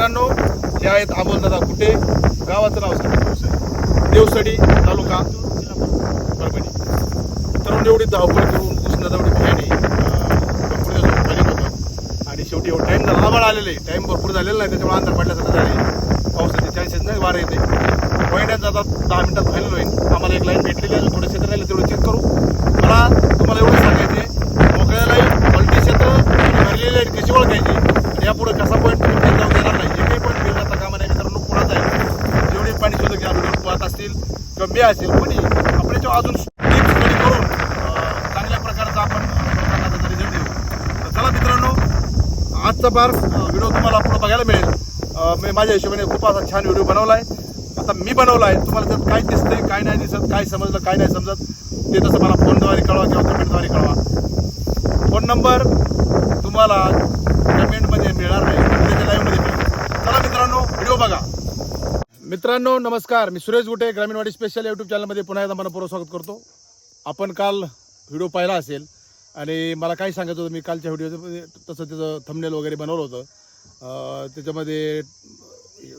मित्रांनो हे आहेत अमोलदादा कुठे? गावाचं नाव सांगा देवसडी तालुका. परभणी तरुण एवढी धावपळ घेऊन उष्णता एवढी भयाने खाली होतं आणि शेवटी एवढं टाईम झाला आभाळ आलेले टाईम भरपूर झालेला नाही त्याच्यामुळे अंतर पडल्यासारखं झाले पावसाचे चान्सेस नाही वारं येते. पॉईंट जातात दहा मिनिटात व्हायला होईल आम्हाला एक लाईन भेटलेली आहे थोडं क्षेत्र राहिलं तेवढं चेक करू मला तुम्हाला एवढं सांगायचे मोकळ्या लाईन मल्टी क्षेत्र भरलेली लाईन कशी ओळखायची आणि यापुढे कसा पॉईंट तुम्ही फेल जाऊ देणार नाही एकही पॉईंट फेल जाता कामा नाही मित्रांनो पुढाच आहे जेवढे पाणी शोधक या व्हिडिओ पाहत असतील किंवा मी असेल कोणी आपण याच्यावर अजून टिप्स स्टडी करून अं, चांगल्या प्रकारचा आपण लोकांना त्याचा रिझल्ट देऊ तर चला आजचा व्हिडिओ तुम्हाला पुढे बघायला मिळेल. मी माझ्या हिशोबाने खूप असा छान व्हिडिओ बनवला आहे आता मी बनवला आहे तुम्हाला त्यात काय दिसतंय काय नाही दिसत काय समजलं काय नाही समजत ते तसं मला फोनद्वारे कळवा किंवा कमेंटद्वारे कळवा. फोन नंबर तुम्हाला कमेंटमध्ये मिळणार नाही त्याच्या लाईव्हमध्ये मिळेल चला मित्रांनो व्हिडिओ बघा. मित्रांनो नमस्कार. मी सुरेश गुटे ग्रामीणवाडी स्पेशल यूट्यूब चॅनलमध्ये पुन्हा एकदा मनपूर्वक स्वागत करतो. आपण काल व्हिडिओ पाहिला असेल आणि मला काय सांगायचं होतं मी कालच्या व्हिडिओमध्ये तसं त्याचं थंबनेल वगैरे बनवलं होतं. त्याच्यामध्ये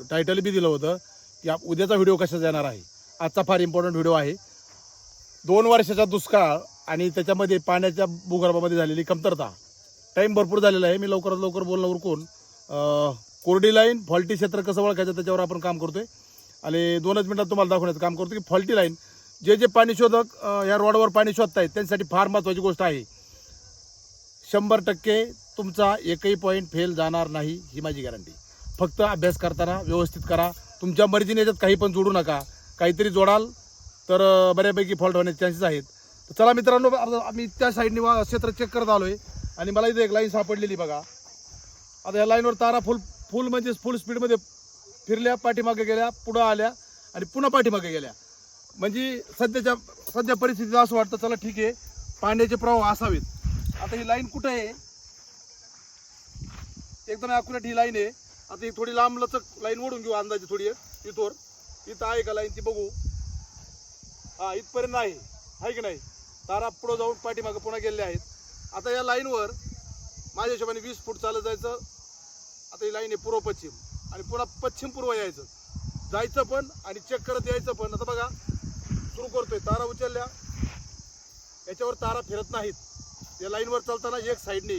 टायटल बी दिलं होतं की आप उद्याचा व्हिडिओ कशाचा येणार आहे. आजचा फार इम्पॉर्टंट व्हिडिओ आहे. दोन वर्षाचा दुष्काळ आणि त्याच्यामध्ये पाण्याच्या भूगर्भामध्ये झालेली कमतरता. टाईम भरपूर झालेला आहे. मी लवकरात लवकर बोलणं उरकून कोरडी लाईन फॉल्टी क्षेत्र कसं ओळखायचं त्याच्यावर आपण काम करतोय. आणि दोनच मिनिटात तुम्हाला दाखवण्याचं काम करतो की फॉल्टी लाईन जे जे पाणी शोधक या रोडवर पाणी शोधतायत त्यांच्यासाठी फार महत्त्वाची गोष्ट आहे. शंभर टक्के तुमचा एकही पॉईंट फेल जाणार नाही ही माझी गॅरंटी फक्त अभ्यास करताना व्यवस्थित करा. तुमच्या मर्जीने याच्यात काही पण जोडू नका. काहीतरी जोडाल तर बऱ्यापैकी फॉल्ट होण्याचे चान्सेस आहेत. तर चला मित्रांनो आम्ही त्या साईडने वा क्षेत्र चेक करत आलो आहे आणि मला इथे एक लाईन सापडलेली बघा. आता या लाईनवर तारा फुल फुल म्हणजे फुल स्पीडमध्ये फिरल्या पाठीमागे गेल्या पुढं आल्या आणि पुन्हा पाठीमागे गेल्या. म्हणजे सध्याच्या सध्या परिस्थितीत असं वाटतं चला ठीक आहे. पाण्याचे प्रवाह असावेत. आता ही लाईन कुठं आहे? एकदम अॅक्युरेट ही लाईन आहे. आता ही थोडी लांब लचक लाईन ओढून घेऊ अंदाजे थोडी इथवर. इथं आहे का लाईन ती बघू. हा इथपर्यंत आहे. आहे की नाही? तारा पुढं जाऊन पाठीमागं पुन्हा गेलेले आहेत. आता या लाईनवर माझ्या हिशोबाने वीस फूट चालत जायचं. आता ही लाईन आहे पूर्व पश्चिम. आणि पुन्हा पश्चिम पूर्व यायचं. जायचं पण आणि चेक करत यायचं पण. आता बघा सुरू करतोय. तारा उचलल्या. याच्यावर तारा फिरत नाहीत. या लाईनवर चालताना एक साईडने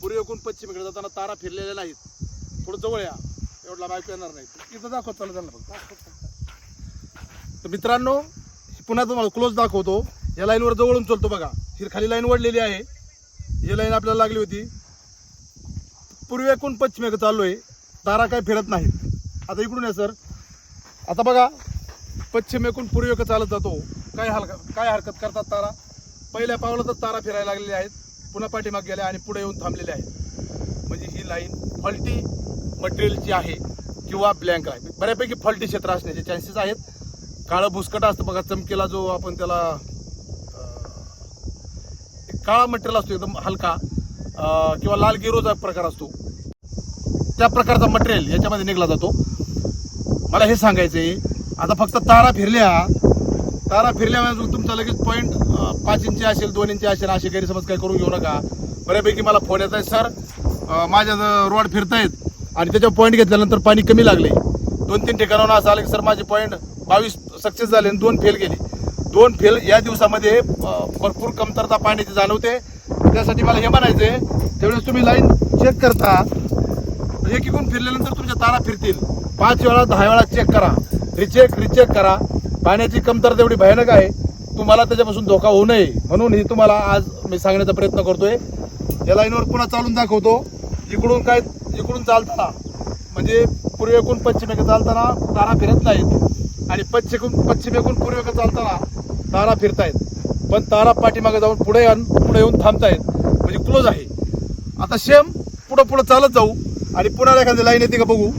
पूर्वेकून पश्चिमेकडे जाताना तारा फिरलेल्या नाहीत. थोडं जवळ या. एवढा ऐकू येणार नाही. इथं दाखवत चालू त्यांना फक्त. तर मित्रांनो पुन्हा तुम्हाला क्लोज दाखवतो. या लाईनवर जवळून चलतो बघा. ही खाली लाईन वडलेली आहे. ही लाईन आपल्याला लागली होती. पूर्वेकडून पश्चिमेकडे चाललोय तारा काय फिरत नाहीत. आता इकडून या सर. आता बघा पश्चिमेकडून पूर्वेकडे चालत जातो. काय हल काय हरकत करतात तारा? पहिल्या पावलातच तारा फिरायला लागलेल्या आहेत. पुन्हा पाठीमाग गेल्या आणि पुढे येऊन थांबलेल्या आहेत. म्हणजे ही लाईन फॉल्टी मटेरियलची आहे किंवा ब्लँक आहे. बऱ्यापैकी फॉल्टी क्षेत्र असण्याचे चान्सेस आहेत. काळं भुसकट असतं बघा चमकेला जो आपण त्याला एक काळा मटेरियल असतो एकदम हलका किंवा लाल गिरोचा प्रकार असतो. त्या प्रकारचा मटेरियल याच्यामध्ये निघला जातो. मला हे सांगायचंय आता फक्त तारा फिरल्या तारा फिरल्यामुळे तुमचा लगेच पॉईंट पाच इंची असेल दोन इंची असेल असे गैरसमज काय करून घेऊ नका. बऱ्यापैकी मला फोन येत आहे सर माझ्या रोड फिरतायत आणि त्याच्या पॉईंट घेतल्यानंतर पाणी कमी लागले. दोन तीन ठिकाणावर असं आलं की सर माझे पॉईंट बावीस सक्सेस झाले आणि दोन फेल गेले. दोन फेल या दिवसामध्ये भरपूर कमतरता पाण्याची जाणवते त्यासाठी मला हे म्हणायचं आहे त्यावेळेस तुम्ही लाईन चेक करता. एकीकडून फिरल्यानंतर तुमच्या तारा फिरतील? पाच वेळा दहा वेळा चेक करा. रिचेक रिचेक करा. पाण्याची कमतरता एवढी भयानक आहे. तुम्हाला त्याच्यापासून धोका होऊ नये म्हणून हे तुम्हाला आज मी सांगण्याचा प्रयत्न करतोय. या लाईनवर पुन्हा चालून दाखवतो. इकडून काय इकडून चालताना म्हणजे पूर्वेकून पश्चिमेकडे चालताना तारा फिरत नाहीत. आणि पश्चिमेकून पश्चिमेकून पूर्वेकडे चालताना तारा फिरतायत. पण तारा पाठीमागे जाऊन पुढे येऊन पुढे येऊन थांबतायत. म्हणजे क्लोज आहे. आता सेम पुढं पुढं चालत जाऊ आणि पुन्हा एखादी लाईन येते का बघू.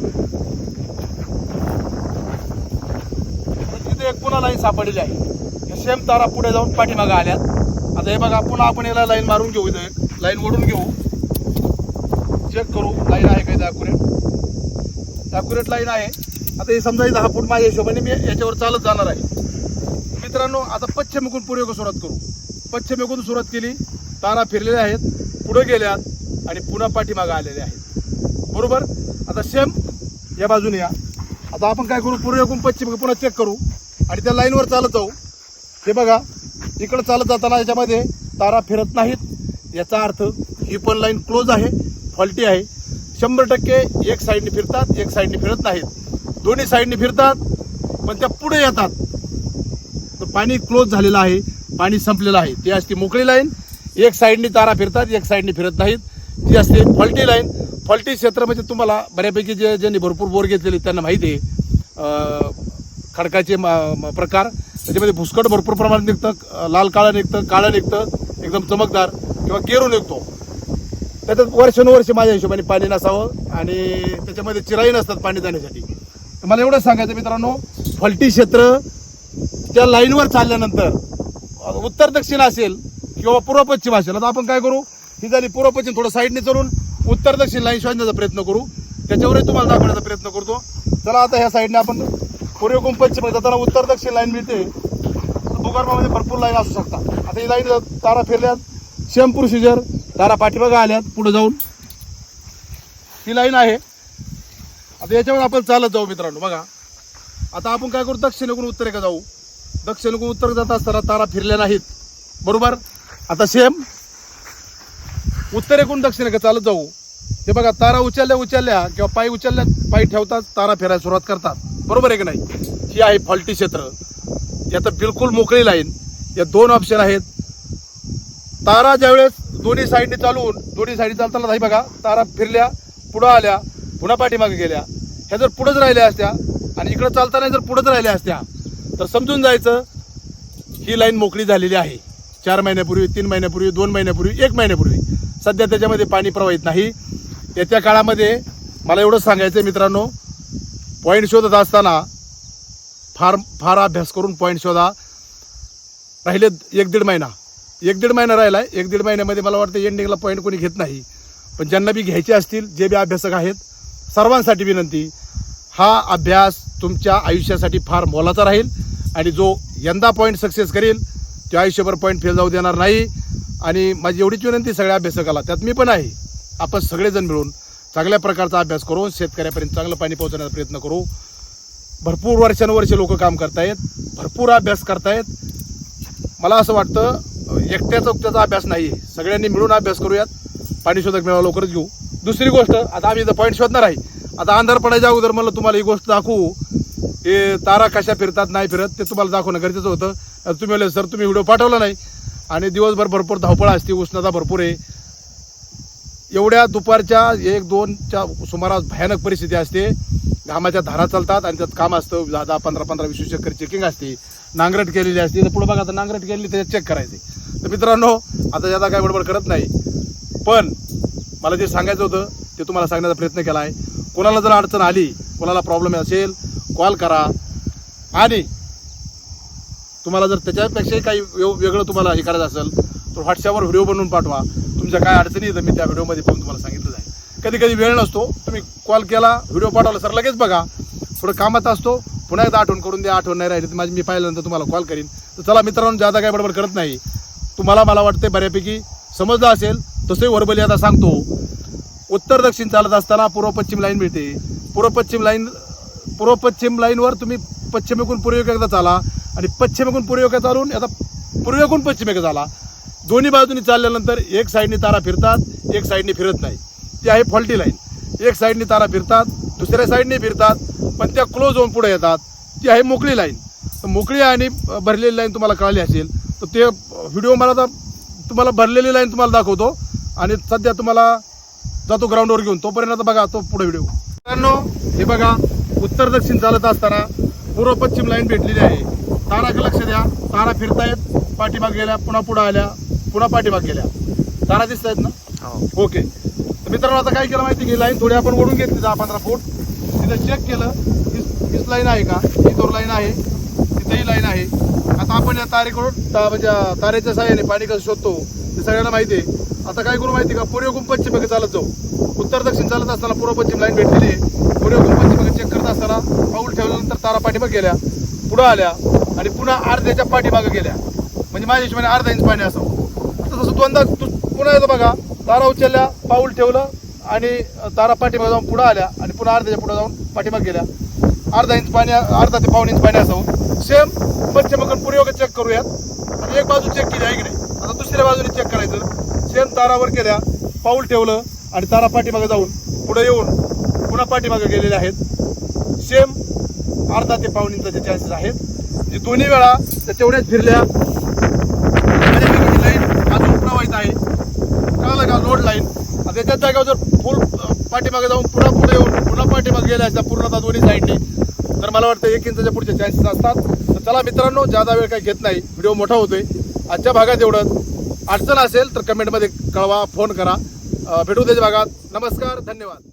तिथे एक पुन्हा लाईन सापडलेली आहे. सेम तारा पुढे जाऊन पाठीमागं आल्यात. आता हे बघा पुन्हा आपण याला लाईन मारून घेऊ इथं लाईन ओढून घेऊ. चेक करू लाईन आहे का इथं अॅक्युरेट अॅक्युरेट लाईन आहे. आता हे समजा इथं हा फूट माझ्या हिशोबाने मी याच्यावर चालत जाणार आहे. मित्रांनो आता पश्चिमेकून पूर्वेकडे सुरुवात करू. पश्चिमेकून सुरुवात केली तारा फिरलेल्या आहेत पुढे गेल्यात आणि पुन्हा पाठीमागं आलेले आहेत. बरोबर? आता सेम या बाजूने या. आता आपण काय करू? पूर्वेकडून पश्चिम पुन्हा चेक करू आणि त्या लाईनवर चालत जाऊ. हे बघा इकडं चालत जाताना याच्यामध्ये तारा फिरत नाहीत. याचा अर्थ ही पण लाईन क्लोज आहे फॉल्टी आहे. शंभर टक्के एक साईडने फिरतात एक साईडने फिरत नाहीत. दोन्ही साईडने फिरतात पण त्या पुढे येतात. तर पाणी क्लोज झालेलं आहे पाणी संपलेलं आहे. ती असते मोकळी लाईन एक साईडने तारा फिरतात एक साईडने फिरत नाहीत. ती असते फॉल्टी लाईन फॉल्टी क्षेत्र म्हणजे तुम्हाला बऱ्यापैकी जे ज्यांनी भरपूर बोर घेतलेले त्यांना माहिती आहे. खडकाचे म- प्रकार. त्याच्यामध्ये भुसकट भरपूर प्रमाणात निघतं लाल काळं निघतं काळं निघतं एकदम चमकदार किंवा गेरू निघतो. त्याच्यात वर्षानुवर्ष माझ्या हिशोबाने पाणी नसावं आणि त्याच्यामध्ये चिराई नसतात पाणी जाण्यासाठी. तर मला एवढंच सांगायचं मित्रांनो फलटी क्षेत्र त्या लाईनवर चालल्यानंतर उत्तर दक्षिण असेल किंवा पूर्व पश्चिम असेल आता आपण काय करू? ही झाली पूर्व पश्चिम थोडं साईडने चलून उत्तर दक्षिण लाईन शोधण्याचा प्रयत्न करू. त्याच्यावरही तुम्हाला दाखवण्याचा प्रयत्न करतो. चला आता ह्या साईडने आपण पूर्वेकडून पश्चिम जाताना उत्तर दक्षिण लाईन मिळते. भूगर्भामध्ये भरपूर लाईन असू शकतात. आता ही लाईन तारा फिरल्यात. सेम प्रोसिजर तारा पाठीमागं आल्यात पुढे जाऊन. ही लाईन आहे. आता याच्यावर आपण चालत जाऊ मित्रांनो बघा. आता आपण काय करू? दक्षिणेकडून उत्तरेकडे जाऊ. दक्षिणेकडून उत्तर जात असताना तारा फिरल्या नाहीत. बरोबर? आता सेम उत्तरेकडून दक्षिणेकडे चालत जाऊ. हे बघा तारा उचलल्या उचलल्या किंवा पाय उचलल्या पाय ठेवतात तारा फिरायला सुरुवात करतात. बरोबर आहे की नाही? ही आहे फॉल्टी क्षेत्र. याचं बिलकुल मोकळी लाईन. या दोन ऑप्शन आहेत. तारा ज्यावेळेस दोन्ही साईडने चालवून दोन्ही साईडने चालताना नाही बघा तारा फिरल्या पुढं आल्या पुन्हा पाठीमागे गेल्या. ह्या जर पुढंच राहिल्या असत्या आणि इकडं चालताना जर पुढंच राहिल्या असत्या तर समजून जायचं ही लाईन मोकळी झालेली आहे. चार महिन्यापूर्वी तीन महिन्यापूर्वी दोन महिन्यापूर्वी एक महिन्यापूर्वी. सध्या त्याच्यामध्ये पाणी प्रवाहित नाही. येत्या काळामध्ये मला एवढंच सांगायचं आहे मित्रांनो पॉईंट शोधत असताना फार फार अभ्यास करून पॉईंट शोधा. राहिले एक दीड महिना. एक दीड महिना राहिला आहे एक दीड महिन्यामध्ये मला वाटतं एंडिंगला पॉईंट कोणी घेत नाही. पण ज्यांना बी घ्यायचे असतील जे बी अभ्यासक आहेत सर्वांसाठी विनंती हा अभ्यास तुमच्या आयुष्यासाठी फार मोलाचा राहील आणि जो यंदा पॉईंट सक्सेस करेल तो आयुष्यभर पॉईंट फेल जाऊ देणार नाही. आणि माझी एवढीच विनंती सगळ्या अभ्यासकाला. त्यात मी पण आहे. आपण सगळेजण मिळून चांगल्या प्रकारचा अभ्यास करून शेतकऱ्यापर्यंत चांगलं पाणी पोहोचवण्याचा प्रयत्न करू. भरपूर वर्षानुवर्षे लोक काम करतायत भरपूर अभ्यास करतायत. मला असं वाटतं एकट्याचा उक्त्याचा अभ्यास नाही सगळ्यांनी मिळून अभ्यास करूयात. पाणी शोधक मेळावा लवकरच घेऊ. दुसरी गोष्ट आता आम्ही इथं पॉईंट शोधणार आहे. आता अंधार पडायच्या अगोदर मला तुम्हाला ही गोष्ट दाखवू. हे तारा कशा फिरतात नाही फिरत ते तुम्हाला दाखवणं गरजेचं होतं. तुम्ही म्हणले सर तुम्ही व्हिडिओ पाठवला नाही. आणि दिवसभर भरपूर धावपळ असते उष्णता भरपूर आहे. एवढ्या दुपारच्या एक दोनच्या सुमारास भयानक परिस्थिती असते. घामाच्या धारा चालतात आणि त्यात काम असतं. दहा दहा पंधरा पंधरा वीस चक्कर चेकिंग असते. नांगरट केलेली असते. तर पुढं बघा आता नांगरट केलेली त्याच्यात चेक करायचे. तर मित्रांनो आता ज्यादा काय बडबड करत नाही. पण मला जे सांगायचं होतं ते तुम्हाला सांगण्याचा प्रयत्न केला आहे. कोणाला जर अडचण आली कोणाला प्रॉब्लेम असेल कॉल करा. आणि तुम्हाला जर त्याच्यापेक्षाही काही वेग- वेगळं तुम्हाला हे करायचं असेल तर व्हॉट्सअपवर व्हिडिओ बनवून पाठवा. तुमच्या काय अडचणी येतं मी त्या व्हिडिओमध्ये पण तुम्हाला सांगितलं आहे. कधी कधी वेळ नसतो तुम्ही कॉल केला व्हिडिओ पाठवला सर लगेच बघा. थोडं कामात असतो पुन्हा एकदा आठवण करून द्या आठवण नाही राहिली तर माझी मी पाहिल्यानंतर तुम्हाला कॉल करीन. तर चला मित्रांनो जादा काय बडबड करत नाही. तुम्हाला मला वाटते बऱ्यापैकी समजलं असेल तसंही वरबली आता सांगतो. उत्तर दक्षिण चालत असताना पूर्व पश्चिम लाईन मिळते. पूर्व पश्चिम लाईन पूर्व पश्चिम लाईनवर तुम्ही पश्चिमेकडून पूर्वेकडे चाला आणि पश्चिमेकून पूर्वेकडे चालून आता पूर्वेकून पश्चिमेकडे झाला दोन्ही बाजूनी चालल्यानंतर एक साईडने तारा फिरतात एक साईडने फिरत नाही. ती आहे फॉल्टी लाईन. एक साईडने तारा फिरतात दुसऱ्या साईडने फिरतात पण त्या क्लोज होऊन पुढे येतात. ती आहे मोकळी लाईन. तर मोकळी आणि भरलेली लाईन तुम्हाला कळाली असेल तर ते व्हिडिओ मला आता तुम्हाला भरलेली लाईन तुम्हाला दाखवतो आणि सध्या तुम्हाला जातो ग्राउंडवर घेऊन. तोपर्यंत आता बघा तो पुढे व्हिडिओ. मित्रांनो हे बघा उत्तर दक्षिण चालत असताना पूर्व पश्चिम लाईन भेटलेली आहे. ताराकडे लक्ष द्या. तारा फिरतायत पाठीमाग गेल्या पुन्हा पुढे आल्या. पुन्हा पाठीमाग गेल्या. तारा दिसत आहेत ना ओके. तर मित्रांनो आता काय केलं माहिती की लाईन थोडी आपण ओढून घेतली दहा पंधरा फूट. तिथं चेक केलं हीच लाईन आहे का? ही दोन लाईन आहे. तिथंही लाईन आहे. आता आपण या तारेकडून ता- म्हणजे तारेच्या साह्याने पाणी कसं शोधतो ते सगळ्यांना माहिती आहे. आता काय करू माहिती का? पूर्वेकडून पश्चिमेकडे चालत जाऊ. उत्तर दक्षिण चालत असताना पूर्व पश्चिम लाईन भेटलेली आहे पूर्वेकडून पश्चिमेकडे चेक करत असताना पाऊल ठेवल्यानंतर तारा पाठीमागे गेल्या पुढं आल्या आणि पुन्हा अर्ध्याच्या पाठीमागे गेल्या. म्हणजे माझ्या हिशोबाने अर्धा इंच पाणी असावं. जसं तसं दोनदा तू पुन्हा येतो बघा तारा उचलल्या पाऊल ठेवलं आणि तारा पाठीमागे जाऊन पुढं आल्या आणि पुन्हा अर्ध्याच्या पुढं जाऊन पाठीमाग गेल्या. अर्धा इंच पाणी अर्धा ते पाऊन इंच पाणी असावं. सेम पश्चिम वगैरे चेक करूयात. आणि एक बाजू चेक केली आहे की नाही? आता दुसऱ्या बाजूने चेक करायचं. सेम तारावर केल्या पाऊल ठेवलं आणि तारा पाठीमागे जाऊन पुढे येऊन पुन्हा पाठीमागे गेलेले आहेत. सेम अर्धा ते पाऊन इंचाचे चान्सेस आहेत. जे दोन्ही वेळा त्या तेवढ्याच फिरल्या आणि वेगळी लाईन अजून प्रवाहित आहे कळलं का लोड लाईन आता त्याच्याच जागेवर जर फुल पाठीमागे जाऊन पुन्हा पुढे येऊन पुन्हा पाठीमागे गेल्या असतात पूर्णतः दोन्ही साईडनी. तर मला वाटतं एक इंचाच्या पुढचे चान्सेस असतात. तर चला मित्रांनो जादा वेळ काही घेत नाही व्हिडिओ मोठा होतोय. आजच्या भागात एवढं अडचण असेल तर कमेंटमध्ये कळवा फोन करा. भेटू त्याच्या भागात. नमस्कार धन्यवाद.